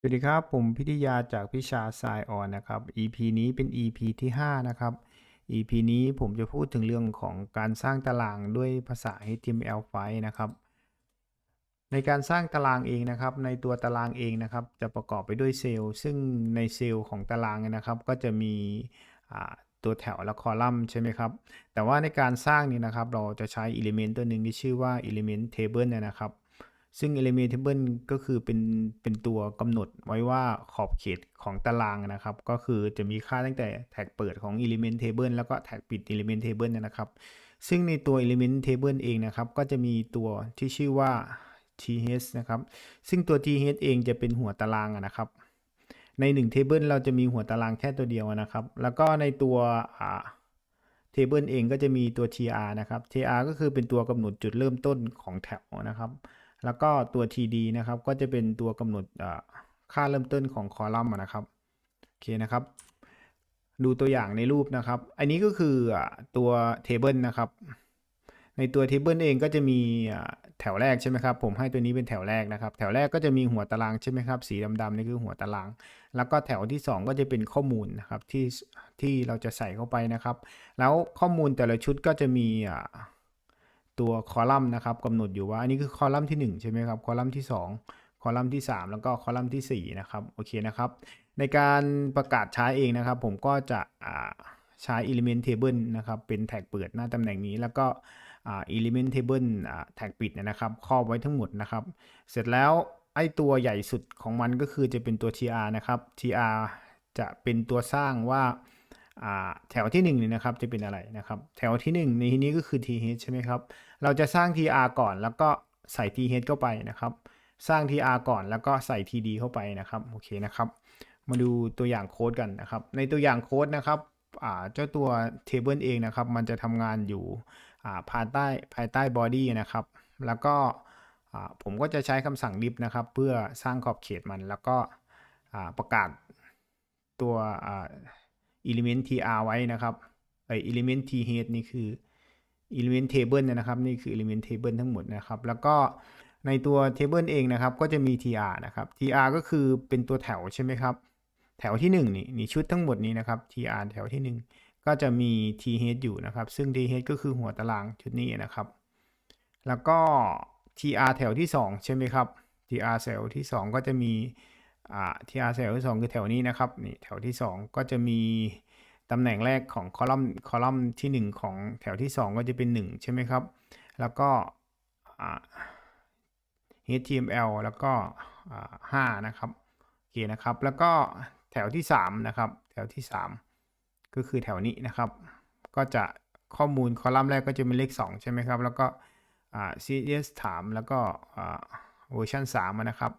สวัสดีครับ ผมพิทยาจากพิชาสายออนนะครับ EP นี้เป็น EP ที่ 5 นะครับ EP นี้ผมจะพูดถึงเรื่องของการสร้างตารางด้วยภาษา HTML5 นะครับ ในการสร้างตารางเองนะครับ ในตัวตารางเองนะครับ จะประกอบไปด้วยเซลล์ ซึ่งในเซลล์ของตารางนะครับ ก็จะมีตัวแถวและคอลัมน์ใช่ไหมครับ แต่ว่าในการสร้างนี่นะครับ เราจะใช้ element ตัวหนึ่งที่ชื่อว่า element table เนี่ยนะครับ ซึ่ง element table ก็คือเป็นเป็นตัวกำหนดไว้ว่าขอบเขตของตารางนะครับ ก็คือจะมีค่าตั้งแต่แท็กเปิดของ element table แล้วก็แท็กปิด element table นะครับ ซึ่งในตัว element table เองนะครับ ก็จะมีตัวที่ชื่อว่า th นะครับ ซึ่งตัว th เองจะเป็นหัวตารางนะครับ ใน1 table เราจะมีหัวตารางแค่ตัวเดียวนะครับ แล้วก็ในตัว table เองก็จะมีตัว tr นะครับ tr ก็คือเป็นตัวกำหนดจุดเริ่มต้นของแถวนะครับ แล้วก็ตัว td นะครับ ก็จะเป็นตัวกำหนดค่าเริ่มต้นของคอลัมน์นะครับ โอเคนะครับ ดูตัวอย่างในรูปนะครับ อันนี้ก็คือตัว table นะครับ ในตัว table เองก็จะมีแถวแรกใช่ไหมครับ ผมให้ตัวนี้เป็นแถวแรกนะครับ แถวแรกก็จะมีหัวตารางใช่ไหมครับ สีดำๆนี่คือหัวตาราง แล้วก็แถวที่ 2 ก็จะเป็นข้อมูลนะครับที่ที่เราจะใส่เข้าไปนะครับ แล้วข้อมูลแต่ละชุดก็จะมีอ่า ตัวคอลัมน์นะครับกำหนดอยู่ว่าอันนี้คือคอลัมน์ที่ 1 ใช่ไหมครับคอลัมน์ที่ 2 คอลัมน์ที่ 3 แล้วก็คอลัมน์ทีสี่ 4 นะครับโอเคนะครับในการประกาศใช้เองนะครับ ผมก็จะใช้ element table นะครับเป็นแท็กเปิดหน้าตำแหน่งนี้ แล้วก็ element table แท็กปิดนะครับครอบไว้ทั้งหมดนะครับ เสร็จแล้วไอ้ตัวใหญ่สุดของมันก็คือจะเป็นตัว tr นะครับ tr จะเป็นตัวสร้างว่า แถวที่1เนี่ยนะครับจะเป็นอะไรนะครับแถวที่ 1 ในที่นี้ก็คือ th ใช่ไหมครับเราจะสร้าง tr ก่อนแล้วก็ใส่ th เข้าไปนะครับ สร้าง tr ก่อนแล้วก็ใส่ td เข้าไปนะครับโอเคนะครับมาดูตัวอย่างโค้ดกันนะครับ ในตัวอย่างโค้ดนะครับเจ้าตัว table เองนะครับ มันจะทำงานอยู่ภายใต้ภายใต้ body นะครับ แล้วก็ผมก็จะใช้คำสั่ง lib นะครับ เพื่อสร้างขอบเขตมันแล้วก็ประกาศตัว element tr ไว้นะครับไอ element th นี่คือ element table นะครับนี่คือ element table ทั้งหมดนะครับ แล้วก็ในตัว table เองนะครับ ก็จะมี tr นะครับ tr ก็คือเป็นตัวแถวใช่ไหมครับ แถวที่ 1 นี่นี่ชุดทั้งหมดนี้นะครับ tr แถวที่ 1 ก็จะมี th อยู่นะครับ ซึ่ง th ก็คือหัวตารางชุดนี้นะครับ แล้วก็ tr แถวที่ 2 ใช่ไหมครับ tr แถวที่ 2 ก็จะมี อ่อา tr แถวที่2คือแถวนี้นะครับนี่แถวที่ 2 ก็จะมีตำแหน่งแรกของคอลัมน์คอลัมน์ที่ 1 ของแถวที่ 2 ก็จะเป็น 1 ใช่ไหมครับ แล้วก็ html แล้วก็อ่า5นะครับโอเคนะครับ แล้วก็แถวที่ 3 นะครับ แถวที่ 3 ก็คือแถวนี้นะครับ ก็จะข้อมูลคอลัมน์แรกก็จะเป็นเลข 2 ใช่ไหมครับ แล้วก็ cs ถามแล้วก็เวอร์ชัน3นะครับ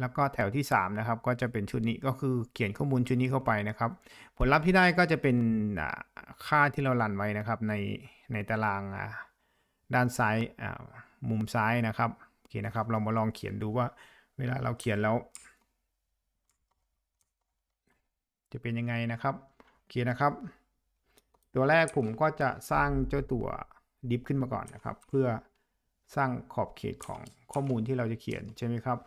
แล้วก็แถวที่3นะครับก็จะเป็นชุดนี้ก็คือเขียนข้อมูลชุดนี้เข้าไปนะครับ ผลลัพธ์ที่ได้ก็จะเป็นค่าที่เรารันไว้นะครับในในตารางด้านซ้ายมุมซ้ายนะครับโอเคนะครับ เรามาลองเขียนดูว่าเวลาเราเขียนแล้ว จะเป็นยังไงนะครับโอเคนะครับ ตัวแรกผมก็จะสร้างเจ้าตัวดิฟขึ้นมาก่อนนะครับ เพื่อสร้างขอบเขตของข้อมูลที่เราจะเขียนใช่ไหมครับ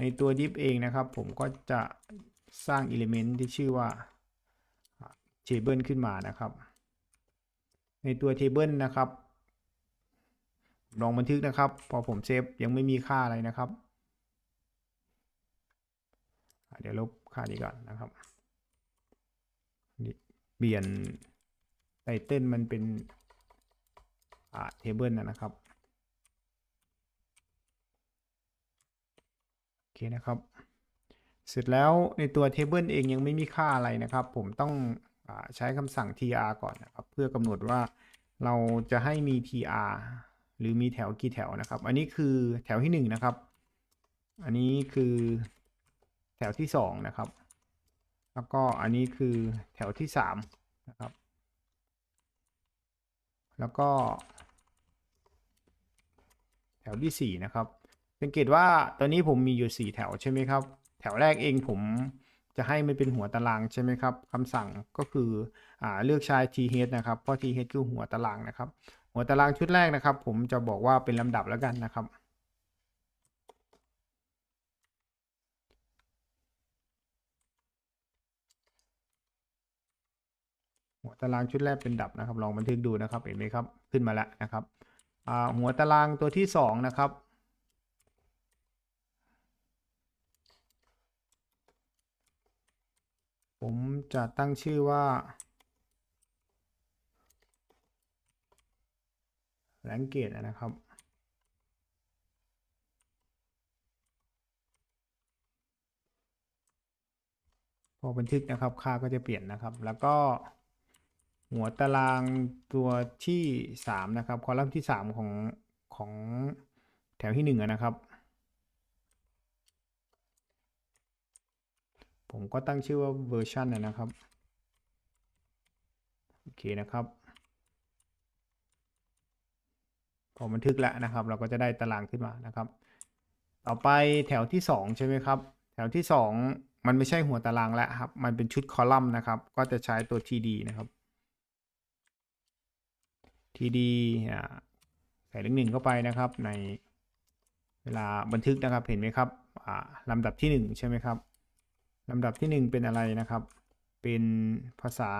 ในตัว div เองนะครับ ผมก็จะสร้าง element ที่ชื่อว่า table ขึ้นมานะครับ ในตัว table นะครับ ลองบันทึกนะครับ พอผมเซฟยังไม่มีค่าอะไรนะครับ เดี๋ยวลบค่านี้ก่อนนะครับเปลี่ยนไตเติลมันเป็นอ่า table นะนะครับ โอ เคนะครับ เสร็จแล้วในตัว table เองยังไม่มีค่าอะไรนะครับ ผมต้องอใช้คำสั่ง tr ก่อนนะครับ เพื่อกำหนดว่าเราจะให้มี tr หรือมีแถวกี่แถวนะครับ อันนี้คือแถวที่1นะครับ อันนี้คือแถวที่2นะครับ แล้วก็อันนี้คือแถวที่3นะครับ แล้วก็ แถวที่4นะครับ สังเกตว่าตอนนี้ผมมีอยู่ 4 แถวใช่ไหมครับ แถวแรกเองผมจะให้มันเป็นหัวตารางใช่ไหมครับคำสั่งก็คืออเลือกใช้ th นะครับ เพราะ th คือหัวตารางนะครับ หัวตารางชุดแรกนะครับ ผมจะบอกว่าเป็นลำดับแล้วกันนะครับ หัวตารางชุดแรกเป็นดับนะครับ ลองบันทึกดูนะครับ เห็นไหมครับ ขึ้นมาแล้วนะครับหัวตารางตัวที่2นะครับ ผมจะตั้งชื่อว่า แรงเกตนะครับ พอบันทึกนะครับค่าก็จะเปลี่ยนนะครับ แล้วก็หัวตารางตัวที่สามนะครับ คอลัมน์ที่สามของของแถวที่หนึ่งนะครับ ผมก็ตั้งชื่อว่าเวอร์ชันนะครับ โอเคนะครับพอบันทึกแล้วนะครับ เราก็จะได้ตารางขึ้นมานะครับ ต่อไปแถวที่สองใช่ไหมครับ แถวที่สองมันไม่ใช่หัวตารางแล้วครับ มันเป็นชุดคอลัมน์นะครับ ก็จะใช้ตัว td นะครับ td อ่าใส่เลขหนึ่งเข้าไปนะครับในเวลาบันทึกนะครับเห็นไหมครับอ่าลำดับที่หนึ่งใช่ไหมครับ ลำดับที่หนึ่งเป็นอะไรนะครับ เป็นภาษา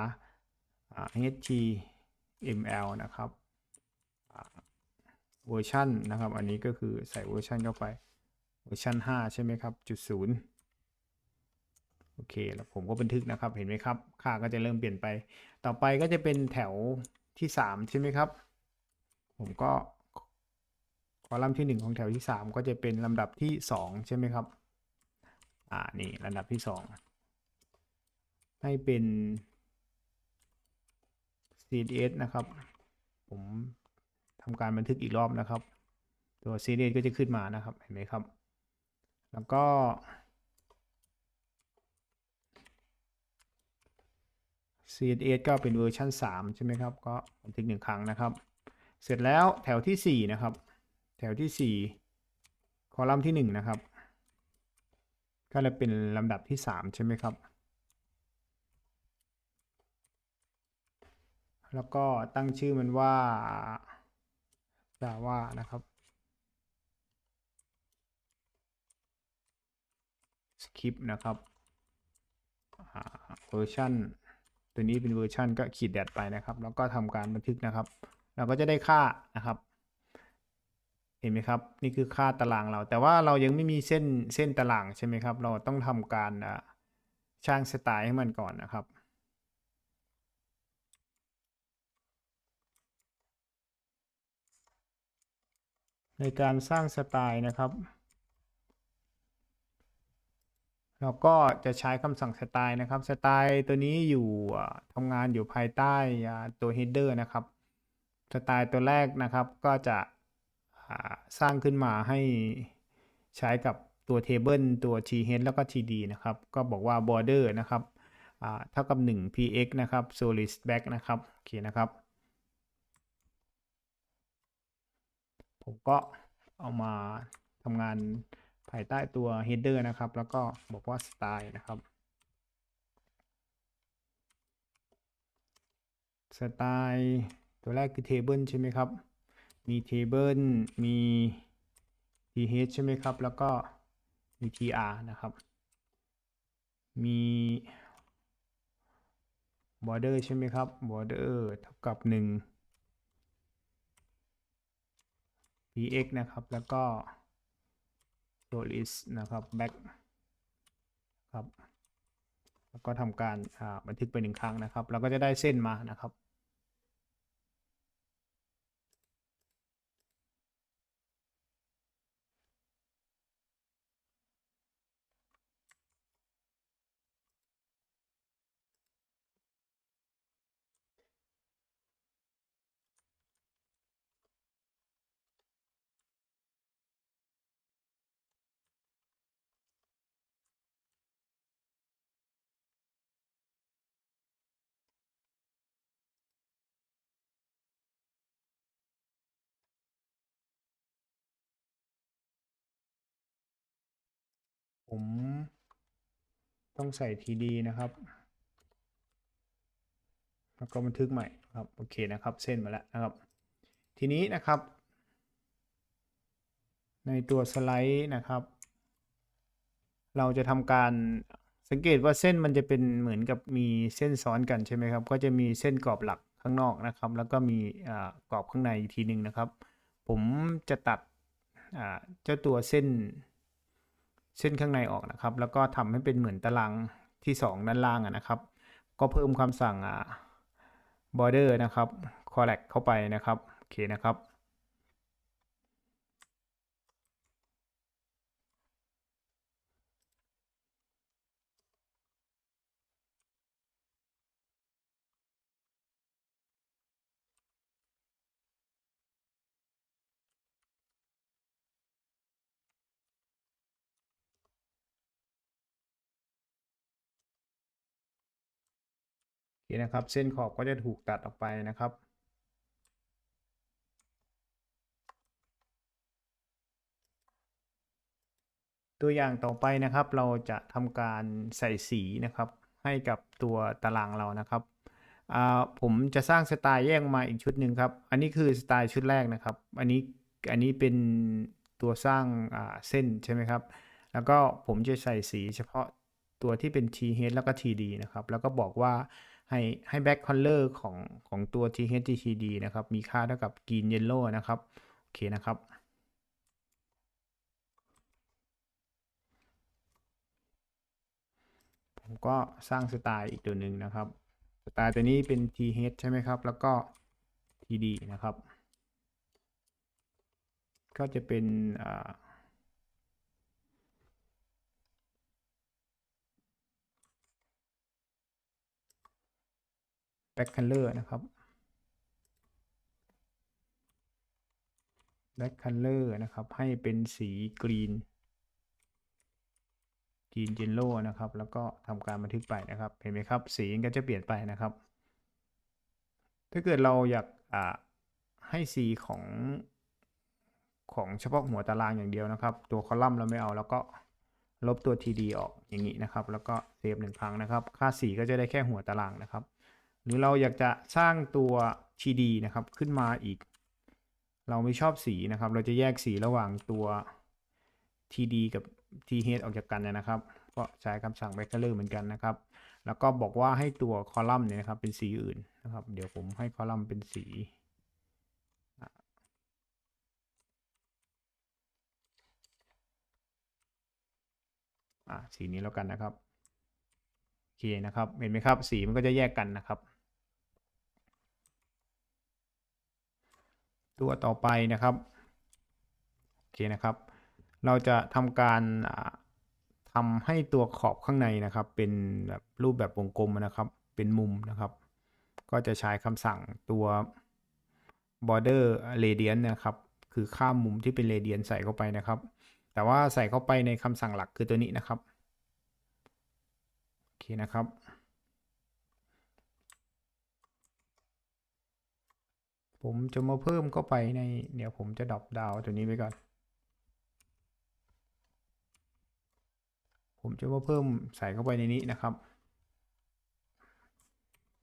HTML นะครับเวอร์ชันนะครับ อันนี้ก็คือใส่เวอร์ชันเข้าไป เวอร์ชัน5 ใช่ไหมครับ จุดศูนย์โอเค แล้วผมก็บันทึกนะครับ เห็นไหมครับ ค่าก็จะเริ่มเปลี่ยนไป ต่อไปก็จะเป็นแถวที่ 3 ใช่ไหมครับ ผมก็ คอลัมน์ที่ 1 ของแถวที่ 3 ก็จะเป็นลำดับที่ 2 ใช่ไหมครับ อ่า นี่ลำดับที่2ให้เป็น CSS นะครับ ผมทำการบันทึกอีกรอบนะครับ ตัว CSS ก็จะขึ้นมานะครับ เห็นไหมครับ แล้วก็ CSS ก็เป็นเวอร์ชัน3 ใช่ไหมครับ ก็บันทึกหนึ่งครั้งนะครับ เสร็จแล้วแถวที่ 4 นะครับ แถวที่ 4 คอลัมน์ที่ 1 นะครับ ก็จะเป็นลำดับที่ 3 ใช่ไหมครับ แล้วก็ตั้งชื่อมันว่า Java นะครับสคริปต์นะครับเวอร์ชันตัวนี้เป็นเวอร์ชันก็ขีดแดดไปนะครับ แล้วก็ทำการบันทึกนะครับ เราก็จะได้ค่านะครับ เห็นไหมครับ นี่คือค่าตารางเรา แต่ว่าเรายังไม่มีเส้นเส้นตารางใช่ไหมครับ เราต้องทำการช่างสไตล์ให้มันก่อนนะครับในการสร้างสไตล์นะครับเราก็จะใช้คำสั่งสไตล์นะครับสไตล์ตัวนี้อยู่ทำงานอยู่ภายใต้ตัว header นะครับสไตล์ตัวแรกนะครับก็จะ สร้างขึ้นมาให้ใช้กับตัว table ตัว th แล้วก็ td นะครับ ก็บอกว่า border นะครับเท่ากับ 1 px นะครับ solid back นะครับ โอเคนะครับ ผมก็เอามาทำงานภายใต้ตัว header นะครับ แล้วก็บอกว่า style นะครับ style ตัวแรกคือ table ใช่ไหมครับ มี table มี th ใช่ไหมครับ แล้วก็มี tr นะครับ มี border ใช่ไหมครับ border เท่ากับ 1 px นะครับ แล้วก็ solid นะครับ back ครับ แล้วก็ทำการบันทึกไปหนึ่งครั้งนะครับ เราก็จะได้เส้นมานะครับ ผมต้องใส่ td นะครับ แล้วก็บันทึกใหม่ครับ โอเคนะครับ เส้นมาแล้วนะครับ ทีนี้นะครับ ในตัวสไลด์นะครับ เราจะทำการสังเกตว่าเส้นมันจะเป็นเหมือนกับมีเส้นซ้อนกันใช่ไหมครับ ก็จะมีเส้นกรอบหลักข้างนอกนะครับ แล้วก็มีกรอบข้างในอีกทีหนึ่งนะครับ ผมจะตัดเจ้าตัวเส้น เส้นข้างในออกนะครับ แล้วก็ทำให้เป็นเหมือนตารางที่ 2 ด้านล่างอะนะครับ ก็เพิ่มคำสั่งอ่า border นะครับ collect เข้าไปนะครับ โอเคนะครับ โอเคนะครับ เส้นขอบก็จะถูกตัดออกไปนะครับ ตัวอย่างต่อไปนะครับ เราจะทำการใส่สีนะครับ ให้กับตัวตารางเรานะครับผมจะสร้างสไตล์แยกมาอีกชุดหนึ่งครับ อันนี้คือสไตล์ชุดแรกนะครับ อันนี้อันนี้เป็นตัวสร้างเส้นใช่ไหมครับ แล้วก็ผมจะใส่สีเฉพาะตัวที่เป็น thead แล้วก็ TD นะครับ แล้วก็บอกว่า ให้ให้ back color ของของตัว TH TD นะครับ มีค่าเท่ากับ green yellow นะครับ โอเคนะครับ ผมก็สร้างสไตล์อีกตัวหนึ่งนะครับ สไตล์ตัวนี้เป็น th ใช่ไหมครับ แล้วก็ td นะครับ ก็จะเป็นอ่า back color นะครับ back color นะครับ ให้เป็นสีกรีนกรีนเยลโล่นะครับ แล้วก็ทำการบันทึกไปนะครับ เห็นไหมครับ สีก็จะเปลี่ยนไปนะครับ ถ้าเกิดเราอยากให้สีของของเฉพาะหัวตารางอย่างเดียวนะครับ ตัวคอลัมน์เราไม่เอาแล้วก็ลบตัว td ออกอย่างนี้นะครับ แล้วก็เซฟหนึ่งครั้งนะครับ ค่าสีก็จะได้แค่หัวตารางนะครับ รือเราอยากจะสร้างตัว td นะครับขึ้นมาอีก เราไม่ชอบสีนะครับ เราจะแยกสีระหว่างตัว td กับ th ออกจากกันนะครับ ก็ใช้คำสั่ง backcolor เหมือนกันนะครับ แล้วก็บอกว่าให้ตัวคอลัมน์เนี่ยนะครับเป็นสีอื่นนะครับ เดี๋ยวผมให้คอลัมน์เป็นสีอ่าสีนี้แล้วกันนะครับ โอเคนะครับ เห็นไหมครับ สีมันก็จะแยกกันนะครับ ตัวต่อไปนะครับโอเคนะครับ เราจะทำการทำให้ตัวขอบข้างในนะครับ เป็นแบบรูปแบบวงกลมนะครับ เป็นมุมนะครับ ก็จะใช้คำสั่งตัว border radius นะครับ คือค่ามุมที่เป็น radius ใส่เข้าไปนะครับ แต่ว่าใส่เข้าไปในคำสั่งหลักคือตัวนี้นะครับโอเคนะครับ ผมจะมาเพิ่มเข้าไปในเดี๋ยวผมจะดรอปดาวตัวนี้ไปก่อน ผมจะมาเพิ่มใส่เข้าไปในนี้นะครับ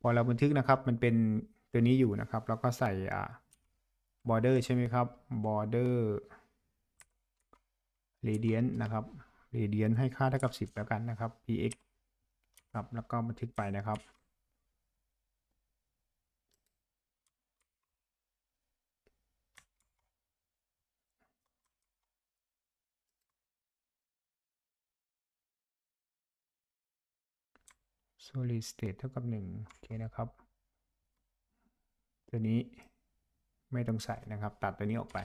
พอเราบันทึกนะครับมันเป็นตัวนี้อยู่นะครับ แล้วก็ใส่อ่า border ใช่ไหมครับ border radius นะครับ radius ให้ค่าเท่ากับ 10 แล้วกันนะครับ px ครับแล้วก็บันทึกไปนะครับ solid state เท่ากับ1โอเคนะครับ ตัวนี้ไม่ต้องใส่นะครับ ตัดตัวนี้ออกไป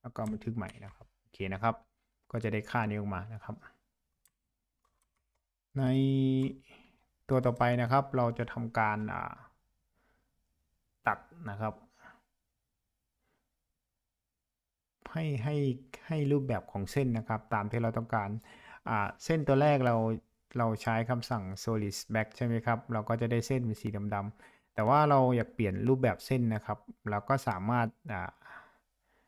แล้วก็บันทึกใหม่นะครับ โอเคนะครับ ก็จะได้ค่านี้ออกมานะครับ ในตัวต่อไปนะครับ เราจะทำการตัดนะครับ ให้ให้ให้รูปแบบของเส้นนะครับ ตามที่เราต้องการเส้นตัวแรกเรา เราใช้คำสั่ง solid back ใช่ไหมครับ เราก็จะได้เส้นเป็นสีดำๆ แต่ว่าเราอยากเปลี่ยนรูปแบบเส้นนะครับ เราก็สามารถ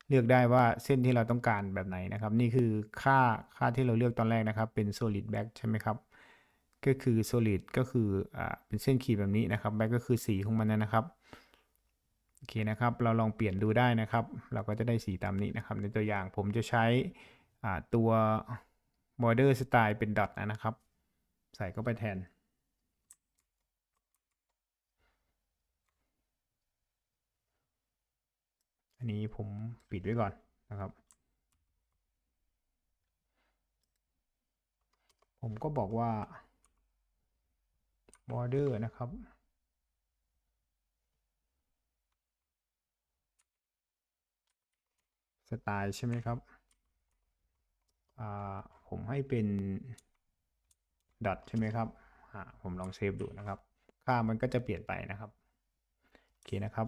เลือกได้ว่าเส้นที่เราต้องการแบบไหนนะครับ นี่คือค่าค่าที่เราเลือกตอนแรกนะครับ เป็น solid back ใช่ไหมครับ ก็คือ solid ก็คืออเป็นเส้นขีดแบบนี้นะครับ back ก็คือสีของมันนะครับโอเคนะครับ เราลองเปลี่ยนดูได้นะครับ เราก็จะได้สีตามนี้นะครับ ในตัวอย่างผมจะใช้ตัว border style เป็นดอทนะครับ ใส่เข้าไปแทน อันนี้ผมปิดไว้ก่อนนะครับ ผมก็บอกว่า border นะครับ สไตล์ใช่ไหมครับ ผมให้เป็น ดอทใช่ไหมครับผมลองเซฟดูนะครับ ค่ามันก็จะเปลี่ยนไปนะครับโอเคนะครับ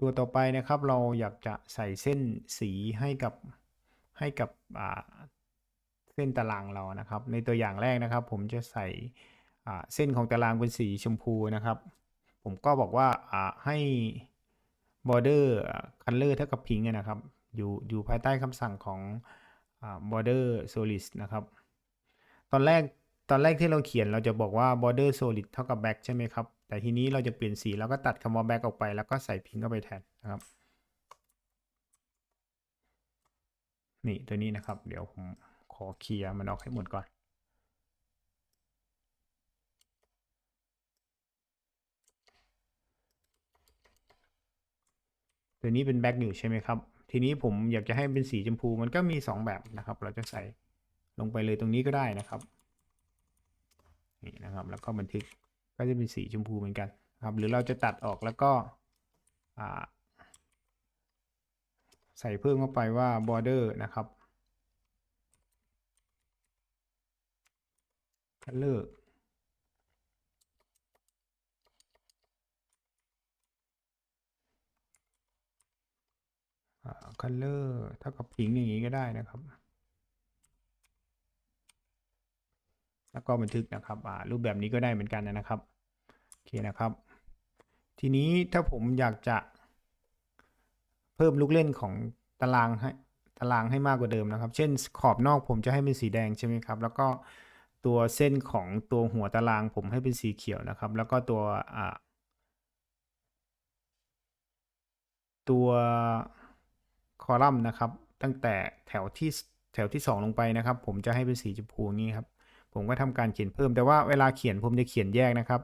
ตัวต่อไปนะครับเราอยากจะใส่เส้นสีให้กับให้กับเส้นตารางเรานะครับ ในตัวอย่างแรกนะครับ ผมจะใส่เส้นของตารางเป็นสีชมพูนะครับ ผมก็บอกว่าให้ border color เท่ากับ pink นะครับ อยู่อยู่ภายใต้คำสั่งของ border solid นะครับ ตอนแรกตอนแรกที่เราเขียนเราจะบอกว่า border solid เท่ากับ black ใช่ไหมครับ แต่ทีนี้เราจะเปลี่ยนสีเราก็ตัดคำว่า black ออกไปแล้วก็ใส่ pink เข้าไปแทนนะครับ นี่ตัวนี้นะครับ เดี๋ยวผมขอเคลียร์มันออกให้หมดก่อนตัวนี้เป็นแบ็กอยู่ใช่ไหมครับ ทีนี้ผมอยากจะให้เป็นสีชมพูมันก็มี 2 แบบนะครับ เราจะใส่ลงไปเลยตรงนี้ก็ได้นะครับนี่นะครับแล้วก็บันทึกก็จะเป็นสีชมพูเหมือนกันครับหรือเราจะตัดออกแล้วก็ใส่เพิ่มเข้าไปว่า border นะครับ color color เท่ากับพิงอย่างนี้ก็ได้นะครับ แล้วก็บันทึกนะครับอ่ารูปแบบนี้ก็ได้เหมือนกันนะครับโอเคนะครับ ทีนี้ถ้าผมอยากจะเพิ่มลูกเล่นของตารางให้ตารางให้มากกว่าเดิมนะครับ เช่นขอบนอกผมจะให้เป็นสีแดงใช่ไหมครับ แล้วก็ตัวเส้นของตัวหัวตารางผมให้เป็นสีเขียวนะครับ แล้วก็ตัวอ่าตัว คอลัมน์นะครับ ตั้งแต่แถวที่แถวที่ 2 ลงไปนะครับ ผมจะให้เป็นสีชมพูนี้ครับ ผมก็ทำการเขียนเพิ่มแต่ว่าเวลาเขียนผมจะเขียนแยกนะครับ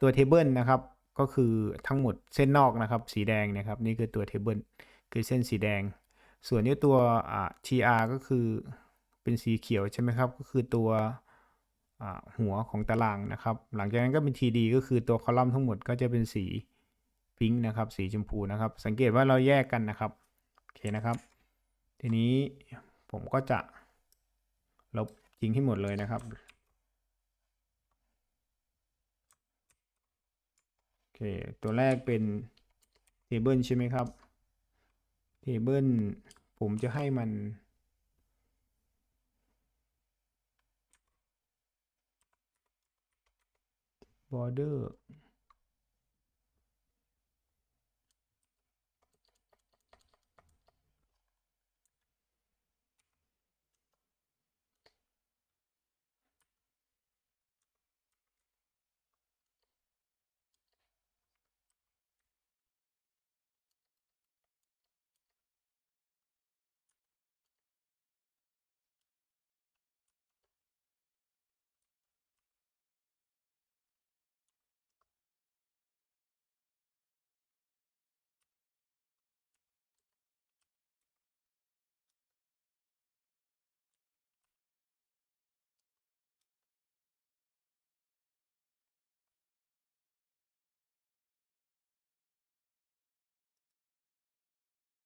ตัวเทเบิลนะครับก็คือทั้งหมดเส้นนอกนะครับ สีแดงนะครับ นี่คือตัวเทเบิลคือเส้นสีแดง ส่วนนี้ตัวอ่า tr ก็คือเป็นสีเขียวใช่ไหมครับ ก็คือตัวอ่าหัวของตารางนะครับ หลังจากนั้นก็เป็น td ก็คือตัวคอลัมน์ทั้งหมดก็จะเป็นสีพิงค์นะครับ สีชมพูนะครับ สังเกตว่าเราแยกกันนะครับ โอเคนะครับ ทีนี้ผมก็จะลบทิ้งให้หมดเลยนะครับโอเคตัวแรกเป็น table ใช่ไหมครับ table ผมจะให้มัน border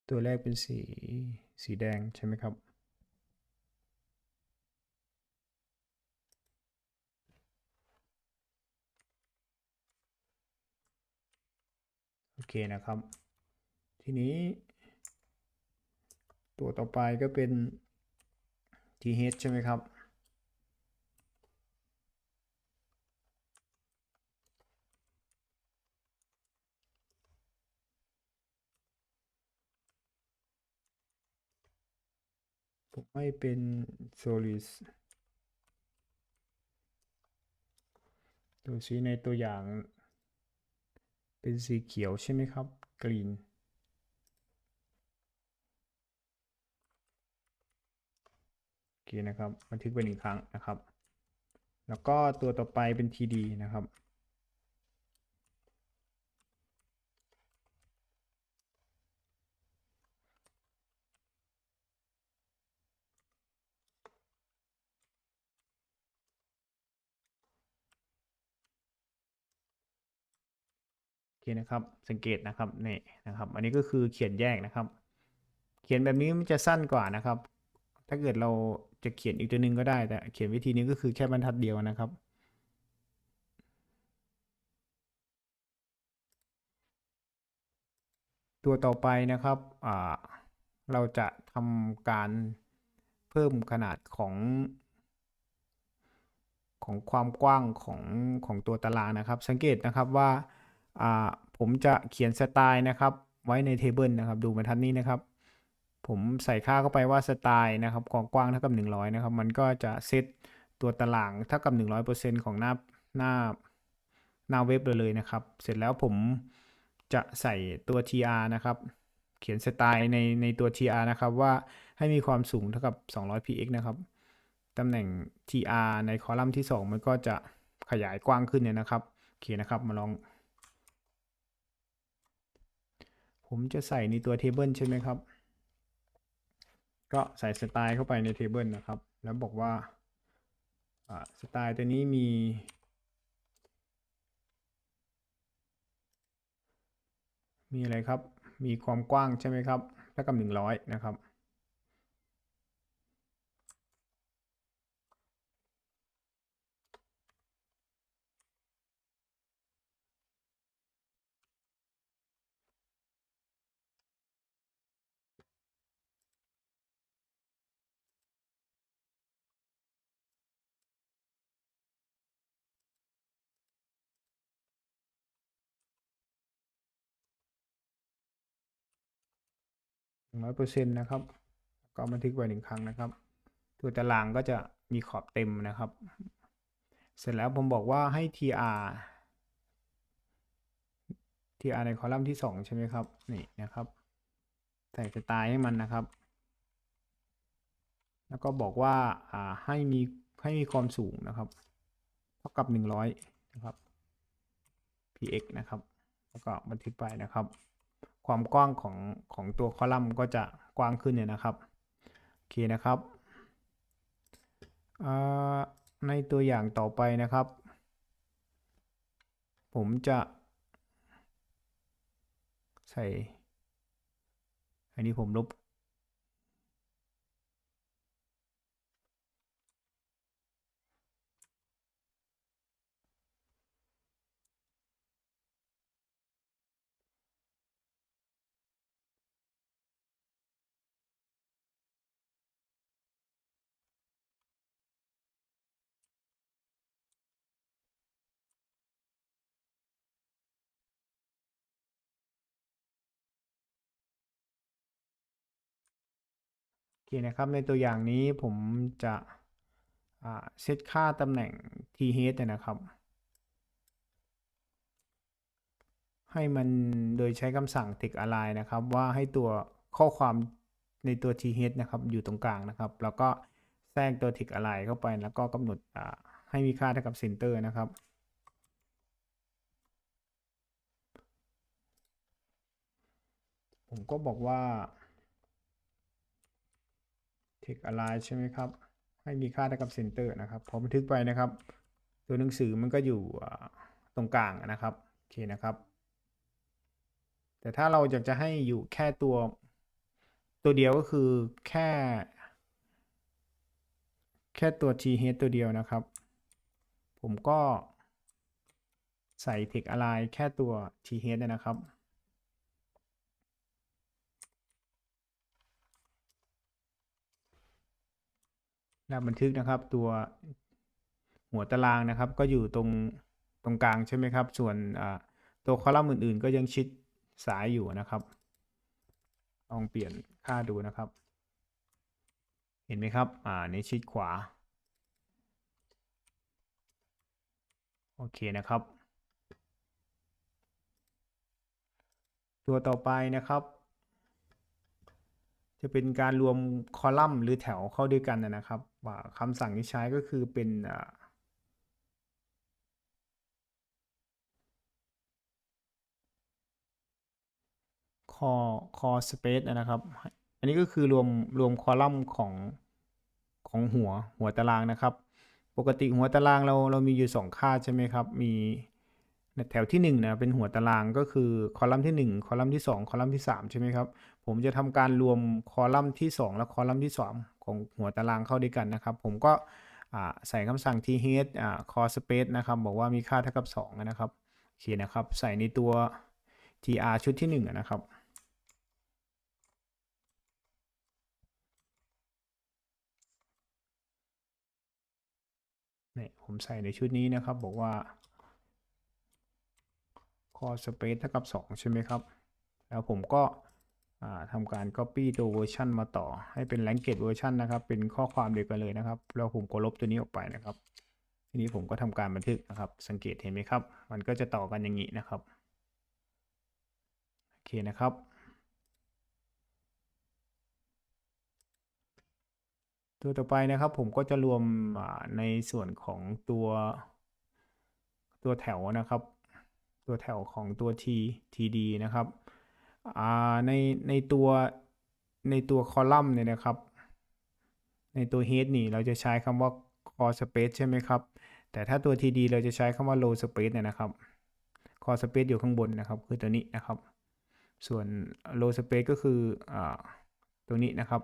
ตัวแรกเป็นสีสีแดงใช่ไหมครับ โอเคนะครับ ทีนี้ ตัวต่อไปก็เป็น th ใช่ไหมครับ ผมให้เป็น solid ดูซิในตัวอย่าง เป็นสีเขียวใช่ไหมครับ กรีนนะครับ บันทึกไปหนึ่งครั้งนะครับ แล้วก็ตัวต่อไปเป็น td นะครับ คนะครับ สังเกตนะครับนี่นะครับ อันนี้ก็คือเขียนแยกนะครับ เขียนแบบนี้มันจะสั้นกว่านะครับ ถ้าเกิดเราจะเขียนอีกตัวหนึ่งก็ได้ แต่เขียนวิธีนี้ก็คือแค่บรรทัดเดียวนะครับ ตัวต่อไปนะครับเราจะทำการเพิ่มขนาดของของความกว้างของของตัวตารางนะครับ สังเกตนะครับว่า ผมจะเขียนสไตล์นะครับ ไว้ในเทเบิลนะครับ ดูบรรทัดนี้นะครับ ผมใส่ค่าเข้าไปว่าสไตล์นะครับความกว้างเท่ากับ 100 นะครับ มันก็จะเซตตัวตารางเท่ากับ 100%ของหน้าหน้าหน้าเว็บเลยเลยนะครับ เสร็จแล้วผมจะใส่ตัว tr นะครับเขียนสไตล์ในในตัว tr นะครับ ว่าให้มีความสูงเท่ากับ 200 px นะครับ ตำแหน่ง tr ในคอลัมน์ที่ 2 มันก็จะขยายกว้างขึ้นเนี่ยนะครับ โอเคนะครับ มาลอง ผมจะใส่ในตัว table ใช่ไหมครับ ก็ใส่สไตล์เข้าไปใน table นะครับ แล้วบอกว่าสไตล์ตัวนี้มีมีอะไรครับ มีความกว้างใช่ไหมครับเท่ากับ100 นะครับ ร้อยเปอร์เซ็นต์นะครับ ก็บันทึกไว้หนึ่งครั้งนะครับ ตัวตารางก็จะมีขอบเต็มนะครับ เสร็จแล้วผมบอกว่าให้ tr tr ในคอลัมน์ที่ 2 ใช่ไหมครับ นี่นะครับใส่สไตล์ให้มันนะครับ แล้วก็บอกว่าอ่าให้มีให้มีความสูงนะครับ เท่ากับ 100 นะครับ px นะครับ แล้วก็บันทึกไปนะครับ ความกว้างของของตัวคอลัมน์ก็จะกว้างขึ้นเนี่ยนะครับโอเคนะครับในตัวอย่างต่อไปนะครับ ผมจะใส่ อันนี้ผมลบ นะครับ ในตัวอย่างนี้ผมจะเซตค่าตำแหน่ง th เนี่ยนะครับ ให้มันโดยใช้คำสั่ง text align นะครับ ว่าให้ตัวข้อความในตัว th นะครับ อยู่ตรงกลางนะครับ แล้วก็แทรกตัว text align เข้าไป แล้วก็กำหนดให้มีค่าเท่ากับ center นะครับผมก็บอกว่า text align ใช่ไหมครับ ให้มีค่าเท่ากับ center นะครับ พอบันทึกไปนะครับ ตัวหนังสือมันก็อยู่ตรงกลางนะครับ โอเคนะครับ แต่ถ้าเราอยากจะให้อยู่แค่ตัวตัวเดียวก็คือแค่ แค่ตัว th ตัวเดียวนะครับ ผมก็ใส่ text align แค่ตัว th นะครับ แล้วบันทึกนะครับ ตัวหัวตารางนะครับ ก็อยู่ตรงตรงกลางใช่ไหมครับ ส่วนตัวคอลัมน์อื่น ๆ ก็ยังชิดสายอยู่นะครับลองเปลี่ยนค่าดูนะครับ เห็นไหมครับ อ่าในชิดขวา โอเคนะครับ ตัวต่อไปนะครับ จะเป็นการรวมคอลัมน์หรือแถวเข้าด้วยกันนะครับ คำสั่งที่ใช้ก็คือเป็นอ่าคอคอสเปซนะครับ อันนี้ก็คือรวมรวมคอลัมน์ของของหัวหัวตารางนะครับ ปกติหัวตารางเราเรามีอยู่ 2 ค่าใช่ไหมครับ มีแถวที่1นะเป็นหัวตารางก็คือคอลัมน์ที่ 1 คอลัมน์ที่ 2 คอลัมน์ที่ 3 ใช่ไหมครับ ผมจะทำการรวมคอลัมน์ที่ 2 และคอลัมน์ที่ 3 ของหัวตารางเข้าด้วยกันนะครับ ผมก็ใส่คำสั่ง th อ่า core space นะครับ บอกว่ามีค่าเท่ากับ 2 นะครับโอเคนะครับ ใส่ในตัว tr ชุดที่ 1 นะครับเนี่ยผมใส่ในชุดนี้นะครับ บอกว่า core space เท่ากับ 2 ใช่ไหมครับ แล้วผมก็ ทำการ copy ตัวเวอร์ชันมาต่อ ให้เป็น language version นะครับ เป็นข้อความเดียวกันเลยนะครับ แล้วผมก็ลบตัวนี้ออกไปนะครับ ทีนี้ผมก็ทำการบันทึกนะครับ สังเกตเห็นไหมครับ มันก็จะต่อกันอย่างนี้นะครับ โอเคนะครับตัวต่อไปนะครับผมก็จะรวมในส่วนของตัวตัวแถวนะครับ ตัวแถวของตัว t td นะครับ ในในตัวในตัวคอลัมน์เนี่ยนะครับ ในตัว head นี่เราจะใช้คำว่า core space ใช่ไหมครับ แต่ถ้าตัว td เราจะใช้คำว่า row space เนี่ยนะครับ core space อยู่ข้างบนนะครับ คือตัวนี้นะครับ ส่วน row space ก็คืออตัวนี้นะครับ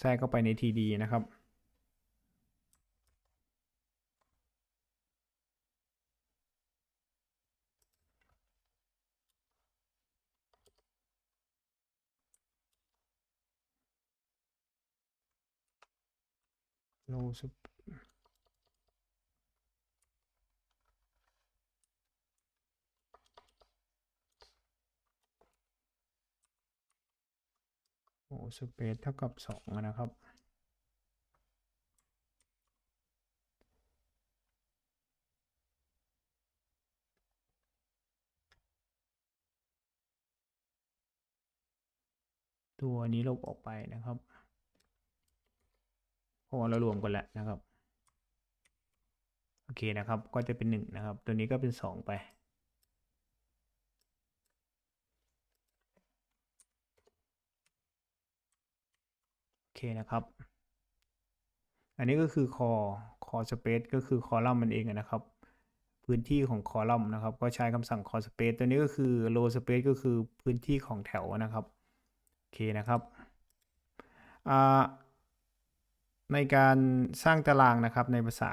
แทรกเข้าไปใน TD นะครับ row sp- โอ้สเปซเท่ากับ2นะครับ ตัวนี้ลบออกไปนะครับ เพราะว่าเรารวมกันแล้วนะครับ โอเคนะครับ ก็จะเป็น1นะครับ ตัวนี้ก็เป็น 2 ไป โอเคนะครับ อันนี้ก็คือคอคอสเปซก็คือคอลัมน์มันเองนะครับ พื้นที่ของคอลัมน์นะครับ ก็ใช้คำสั่งคอสเปซตัวนี้ก็คือโลสเปซก็คือพื้นที่ของแถวนะครับ โอเคนะครับอ่า ในการสร้างตารางนะครับในภาษา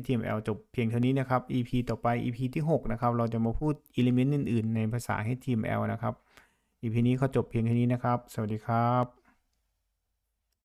HTML จบเพียงเท่านี้นะครับ EP ต่อไป EP ที่ 6 นะครับ เราจะมาพูด element อื่น ๆ ในภาษา HTML นะครับ EP นี้เขาจบเพียงเท่านี้นะครับ สวัสดีครับ